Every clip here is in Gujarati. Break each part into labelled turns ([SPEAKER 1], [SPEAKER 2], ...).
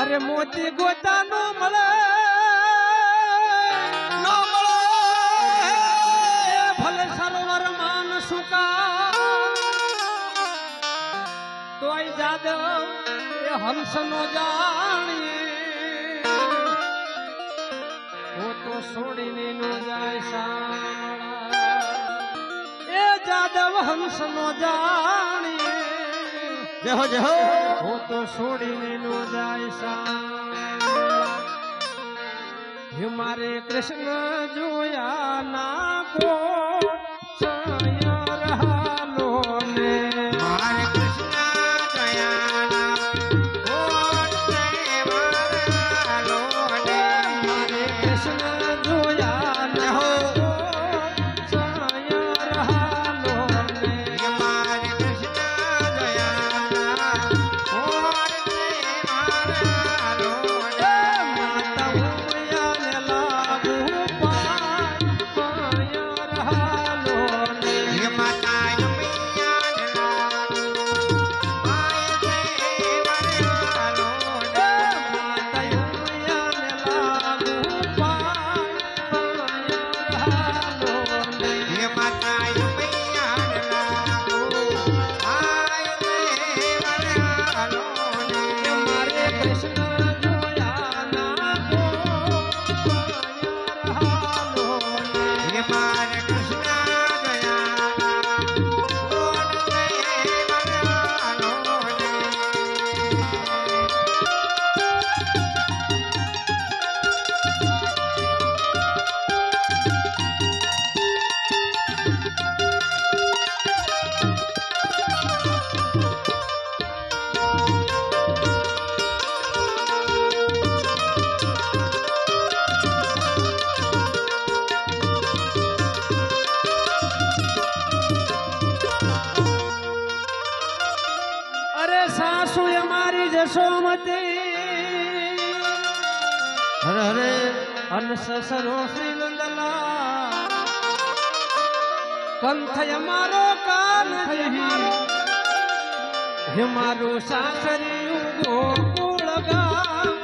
[SPEAKER 1] અરે મોતી ગોતા નો મળે
[SPEAKER 2] નો મળે.
[SPEAKER 1] ભલે સરોવર માન સુકા તોય જાદવ એ હંસ નો જાણીએ. હો તો છોડીને નો જાય સાણા એ જાદવ હંસ નો જાણી
[SPEAKER 2] જય જય હું
[SPEAKER 1] તો છોડીને નો જાય મારે કૃષ્ણ જોયા ના કોઈ સાસુ અમારી જશોમતી
[SPEAKER 2] હરે હરે.
[SPEAKER 1] અન સસરો શ્રી નંદલા કંથ અમારો કાન હે મારું સાસરી ગોકુળ ગામ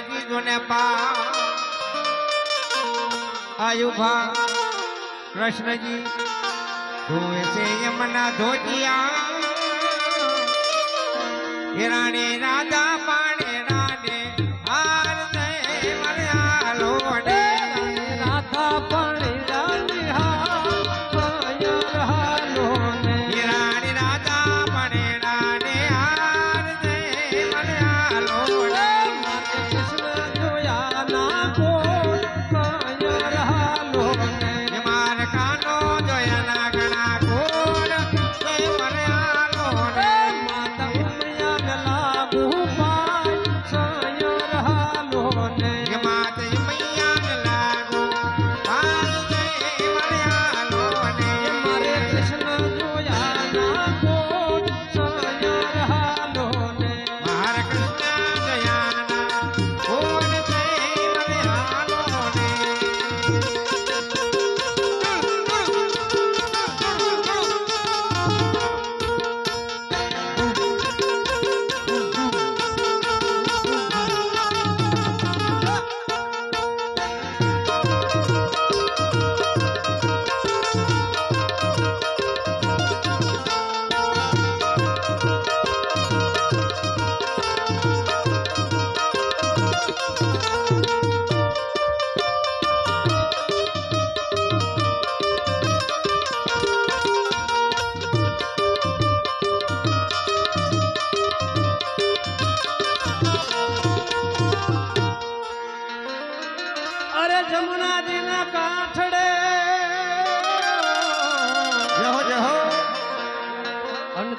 [SPEAKER 2] બાજી જોને પા આયુભા કૃષ્ણજી ધોવે છે યમના ધોતિયા. રાણી રાધા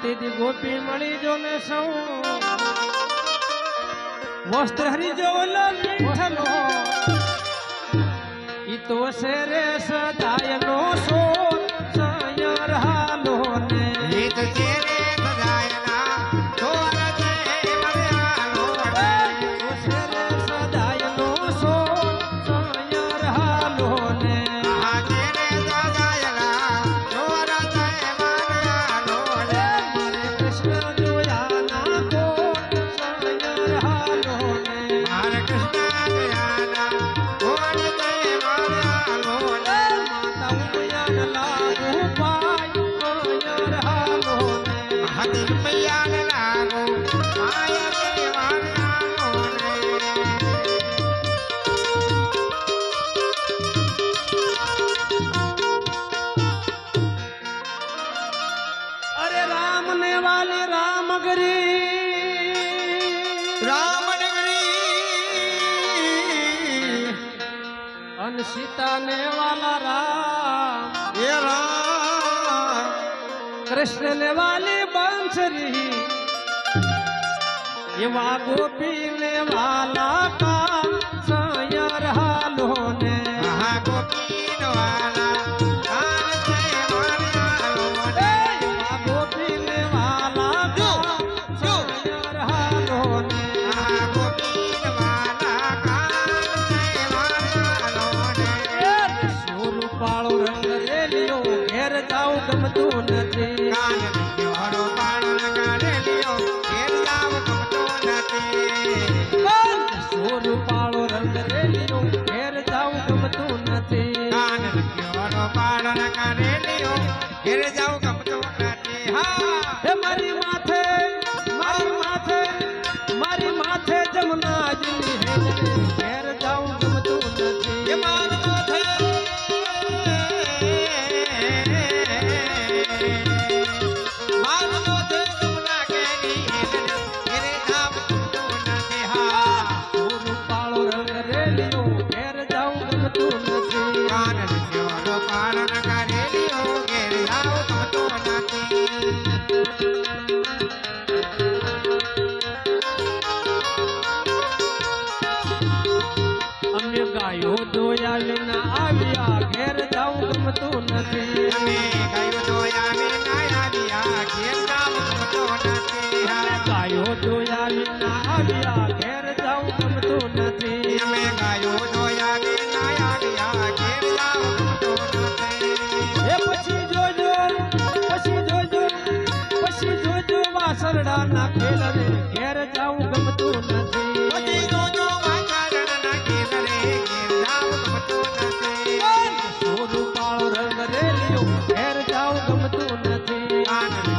[SPEAKER 1] તેથી ગોપી મળી જો ને સૌ. વસ્ત્ર હરી જો મીઠલો. ઈ તો છે રે સદાય નો
[SPEAKER 2] રામનગરી
[SPEAKER 1] અન સીતા ને વાલા રામ.
[SPEAKER 2] એ રામ.
[SPEAKER 1] કૃષ્ણ ને વાલી બંસરી એવા ગોપી ને વાલા કા સયર હાલો ને ગોપી વાલા.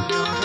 [SPEAKER 1] Thank you.